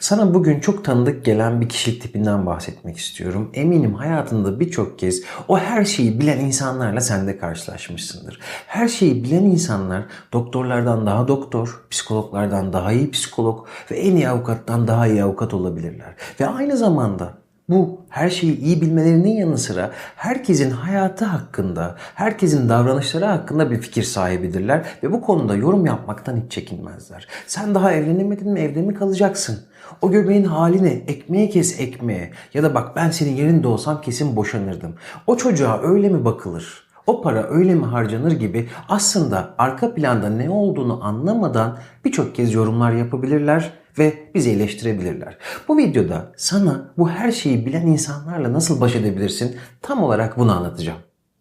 Sana bugün çok tanıdık gelen bir kişilik tipinden bahsetmek istiyorum. Eminim hayatında birçok kez o her şeyi bilen insanlarla sen de karşılaşmışsındır. Her şeyi bilen insanlar doktorlardan daha doktor, psikologlardan daha iyi psikolog ve en iyi avukattan daha iyi avukat olabilirler. Ve aynı zamanda bu her şeyi iyi bilmelerinin yanı sıra herkesin hayatı hakkında, herkesin davranışları hakkında bir fikir sahibidirler ve bu konuda yorum yapmaktan hiç çekinmezler. Sen daha evlenemedin mi evde mi kalacaksın? O göbeğin halini ekmeğe kes ekmeğe ya da bak ben senin yerinde olsam kesin boşanırdım. O çocuğa öyle mi bakılır? O para öyle mi harcanır gibi aslında arka planda ne olduğunu anlamadan birçok kez yorumlar yapabilirler ve bizi eleştirebilirler. Bu videoda sana bu her şeyi bilen insanlarla nasıl baş edebilirsin tam olarak bunu anlatacağım.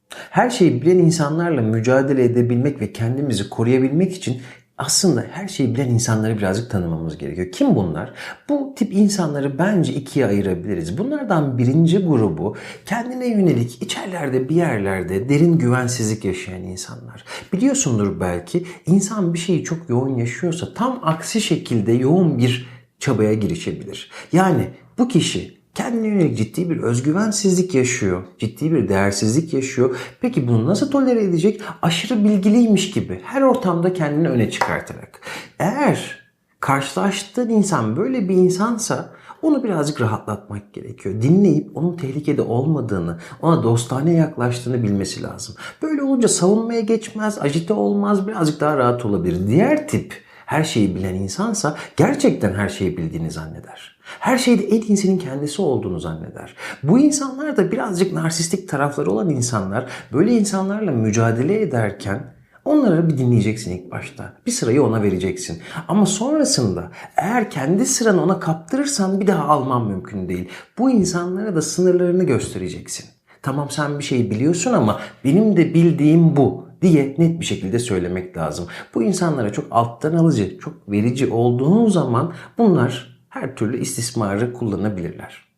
Her şeyi bilen insanlarla mücadele edebilmek ve kendimizi koruyabilmek için aslında her şeyi bilen insanları birazcık tanımamız gerekiyor. Kim bunlar? Bu tip insanları bence ikiye ayırabiliriz. Bunlardan birinci grubu kendine yönelik içerlerde bir yerlerde derin güvensizlik yaşayan insanlar. Biliyorsundur belki insan bir şeyi çok yoğun yaşıyorsa tam aksi şekilde yoğun bir çabaya girişebilir. Yani bu kişi kendine yönelik ciddi bir özgüvensizlik yaşıyor. Ciddi bir değersizlik yaşıyor. Peki bunu nasıl tolere edecek? Aşırı bilgiliymiş gibi her ortamda kendini öne çıkartarak. Eğer karşılaştığın insan böyle bir insansa onu birazcık rahatlatmak gerekiyor. Dinleyip onun tehlikede olmadığını, ona dostane yaklaştığını bilmesi lazım. Böyle olunca savunmaya geçmez, acite olmaz, birazcık daha rahat olabilir. Diğer tip her şeyi bilen insansa gerçekten her şeyi bildiğini zanneder. Her şeyde en iyisinin kendisi olduğunu zanneder. Bu insanlar da birazcık narsistik tarafları olan insanlar. Böyle insanlarla mücadele ederken Onları bir dinleyeceksin ilk başta. Bir sırayı ona vereceksin. Ama sonrasında eğer kendi sıranı ona kaptırırsan bir daha alman mümkün değil. Bu insanlara da sınırlarını göstereceksin. Tamam sen bir şey biliyorsun ama benim de bildiğim bu diye net bir şekilde söylemek lazım. Bu insanlara çok alttan alıcı, çok verici olduğun zaman bunlar her türlü istismarı kullanabilirler.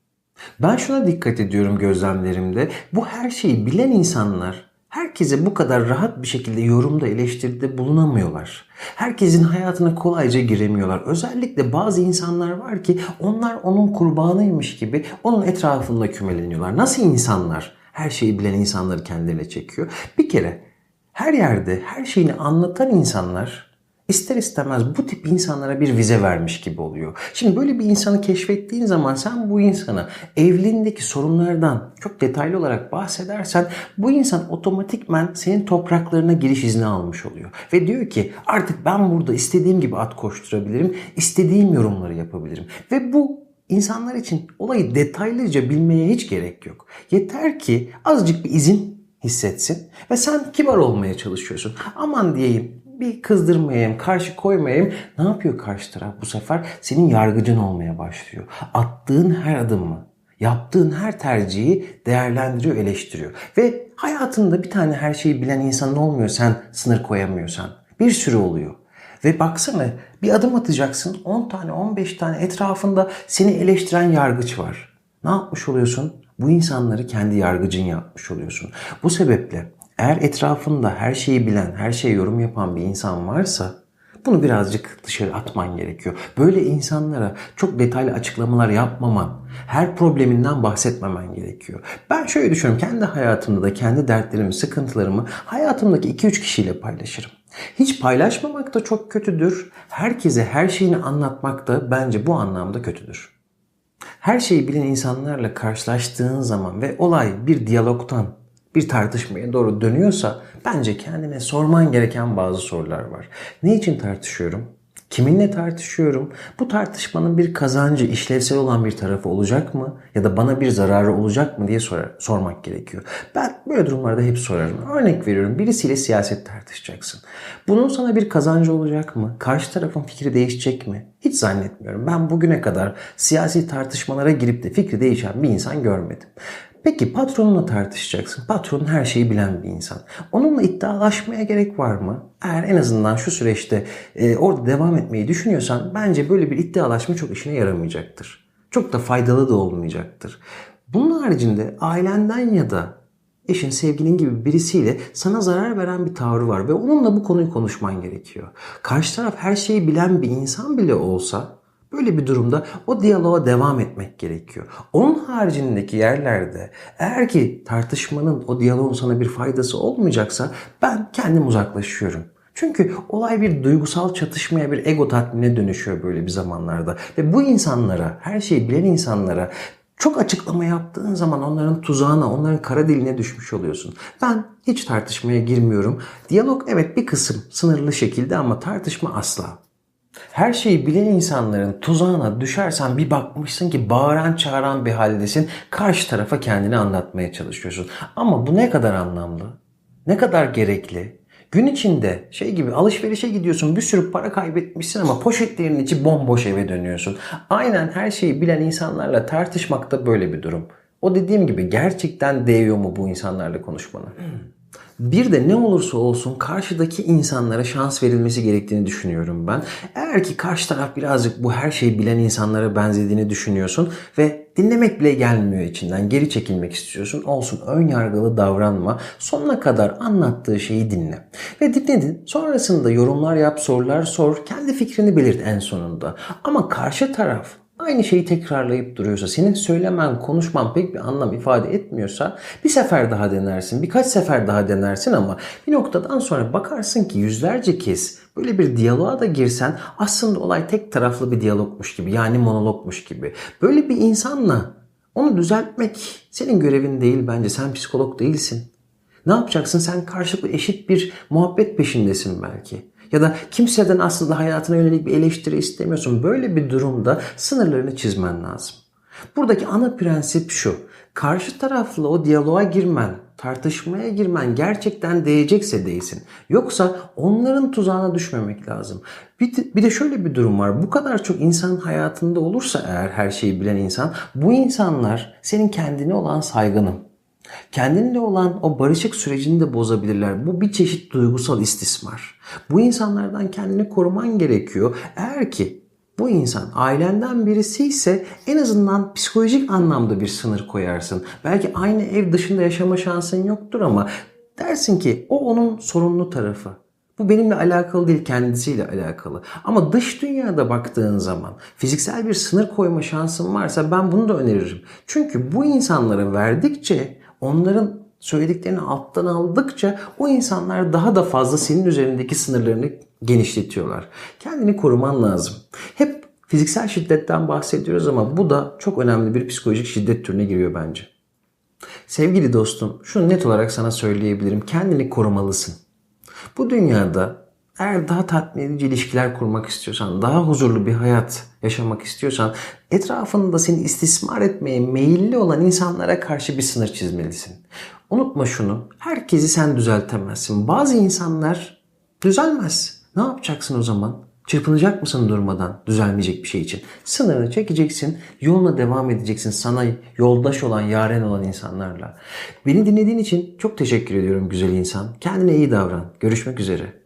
Ben şuna dikkat ediyorum gözlemlerimde. Bu her şeyi bilen insanlar herkese bu kadar rahat bir şekilde yorumda eleştiride bulunamıyorlar. Herkesin hayatına kolayca giremiyorlar. Özellikle bazı insanlar var ki onlar onun kurbanıymış gibi onun etrafında kümeleniyorlar. Nasıl insanlar her şeyi bilen insanları kendilerine çekiyor? Bir kere her yerde her şeyini anlatan insanlar ister istemez bu tip insanlara bir vize vermiş gibi oluyor. Şimdi böyle bir insanı keşfettiğin zaman sen bu insana evliliğindeki sorunlardan çok detaylı olarak bahsedersen bu insan otomatikmen senin topraklarına giriş izni almış oluyor. Ve diyor ki artık ben burada istediğim gibi at koşturabilirim, istediğim yorumları yapabilirim. Ve bu insanlar için olayı detaylıca bilmeye hiç gerek yok. Yeter ki azıcık bir izin hissetsin ve sen kibar olmaya çalışıyorsun. Aman diyeyim bir kızdırmayayım, karşı koymayayım. Ne yapıyor karşı taraf bu sefer? Senin yargıcın olmaya başlıyor. Attığın her adımı, yaptığın her tercihi değerlendiriyor, eleştiriyor. Ve hayatında bir tane her şeyi bilen insanın olmuyor sen sınır koyamıyorsan. Bir sürü oluyor. Ve baksana bir adım atacaksın 10 tane 15 tane etrafında seni eleştiren yargıç var. Ne yapmış oluyorsun? Bu insanları kendi yargıcın yapmış oluyorsun. Bu sebeple eğer etrafında her şeyi bilen, her şeye yorum yapan bir insan varsa bunu birazcık dışarı atman gerekiyor. Böyle insanlara çok detaylı açıklamalar yapmaman, her probleminden bahsetmemen gerekiyor. Ben şöyle düşünüyorum. Kendi hayatımda da kendi dertlerimi, sıkıntılarımı hayatımdaki 2-3 kişiyle paylaşırım. Hiç paylaşmamak da çok kötüdür. Herkese her şeyini anlatmak da bence bu anlamda kötüdür. Her şeyi bilen insanlarla karşılaştığın zaman ve olay bir diyalogtan, bir tartışmaya doğru dönüyorsa bence kendine sorman gereken bazı sorular var. Ne için tartışıyorum? Kiminle tartışıyorum? Bu tartışmanın bir kazancı, işlevsel olan bir tarafı olacak mı? Ya da bana bir zararı olacak mı diye sorar, sormak gerekiyor. Ben böyle durumlarda hep sorarım. Örnek veriyorum birisiyle siyaset tartışacaksın. Bunun sana bir kazancı olacak mı? Karşı tarafın fikri değişecek mi? Hiç zannetmiyorum. Ben bugüne kadar siyasi tartışmalara girip de fikri değişen bir insan görmedim. Peki patronunla tartışacaksın. Patronun her şeyi bilen bir insan. Onunla iddialaşmaya gerek var mı? Eğer en azından şu süreçte e, orada devam etmeyi düşünüyorsan bence böyle bir iddialaşma çok işine yaramayacaktır. Çok da faydalı da olmayacaktır. Bunun haricinde ailenden ya da eşin, sevgilin gibi birisiyle sana zarar veren bir tavrı var ve onunla bu konuyu konuşman gerekiyor. Karşı taraf her şeyi bilen bir insan bile olsa Böyle bir durumda o diyaloğa devam etmek gerekiyor. Onun haricindeki yerlerde eğer ki tartışmanın o diyaloğun sana bir faydası olmayacaksa ben kendim uzaklaşıyorum. Çünkü olay bir duygusal çatışmaya, bir ego tatmine dönüşüyor böyle bir zamanlarda. Ve bu insanlara, her şeyi bilen insanlara çok açıklama yaptığın zaman onların tuzağına, onların kara diline düşmüş oluyorsun. Ben hiç tartışmaya girmiyorum. Diyalog evet bir kısım sınırlı şekilde ama tartışma asla. Her şeyi bilen insanların tuzağına düşersen bir bakmışsın ki bağıran çağıran bir haldesin. Karşı tarafa kendini anlatmaya çalışıyorsun. Ama bu ne kadar anlamlı? Ne kadar gerekli? Gün içinde şey gibi alışverişe gidiyorsun bir sürü para kaybetmişsin ama poşetlerin içi bomboş eve dönüyorsun. Aynen her şeyi bilen insanlarla tartışmak da böyle bir durum. O dediğim gibi gerçekten değiyor mu bu insanlarla konuşmana? Bir de ne olursa olsun karşıdaki insanlara şans verilmesi gerektiğini düşünüyorum ben. Eğer ki karşı taraf birazcık bu her şeyi bilen insanlara benzediğini düşünüyorsun ve dinlemek bile gelmiyor içinden, geri çekilmek istiyorsun. Olsun ön yargılı davranma. Sonuna kadar anlattığı şeyi dinle. Ve dinledin. Sonrasında yorumlar yap, sorular sor. Kendi fikrini belirt en sonunda. Ama karşı taraf aynı şeyi tekrarlayıp duruyorsa, senin söylemen, konuşman pek bir anlam ifade etmiyorsa bir sefer daha denersin, birkaç sefer daha denersin ama bir noktadan sonra bakarsın ki yüzlerce kez böyle bir diyaloğa da girsen aslında olay tek taraflı bir diyalogmuş gibi yani monologmuş gibi. Böyle bir insanla onu düzeltmek senin görevin değil bence. Sen psikolog değilsin. Ne yapacaksın? Sen karşılıklı eşit bir muhabbet peşindesin belki. Ya da kimseden aslında hayatına yönelik bir eleştiri istemiyorsun. Böyle bir durumda sınırlarını çizmen lazım. Buradaki ana prensip şu. Karşı tarafla o diyaloğa girmen, tartışmaya girmen gerçekten değecekse değsin. Yoksa onların tuzağına düşmemek lazım. Bir de, şöyle bir durum var. Bu kadar çok insanın hayatında olursa eğer her şeyi bilen insan, bu insanlar senin kendine olan saygını, Kendinle olan o barışık sürecini de bozabilirler. Bu bir çeşit duygusal istismar. Bu insanlardan kendini koruman gerekiyor. Eğer ki bu insan ailenden birisi ise en azından psikolojik anlamda bir sınır koyarsın. Belki aynı ev dışında yaşama şansın yoktur ama dersin ki o onun sorunlu tarafı. Bu benimle alakalı değil, kendisiyle alakalı. Ama dış dünyada baktığın zaman fiziksel bir sınır koyma şansın varsa ben bunu da öneririm. Çünkü bu insanlara verdikçe onların söylediklerini alttan aldıkça o insanlar daha da fazla senin üzerindeki sınırlarını genişletiyorlar. Kendini koruman lazım. Hep fiziksel şiddetten bahsediyoruz ama bu da çok önemli bir psikolojik şiddet türüne giriyor bence. Sevgili dostum, şunu net olarak sana söyleyebilirim. Kendini korumalısın. Bu dünyada eğer daha tatmin edici ilişkiler kurmak istiyorsan, daha huzurlu bir hayat yaşamak istiyorsan, etrafında seni istismar etmeye meyilli olan insanlara karşı bir sınır çizmelisin. Unutma şunu, herkesi sen düzeltemezsin. Bazı insanlar düzelmez. Ne yapacaksın o zaman? Çırpınacak mısın durmadan düzelmeyecek bir şey için? Sınırını çekeceksin, yoluna devam edeceksin sana yoldaş olan, yaren olan insanlarla. Beni dinlediğin için çok teşekkür ediyorum güzel insan. Kendine iyi davran. Görüşmek üzere.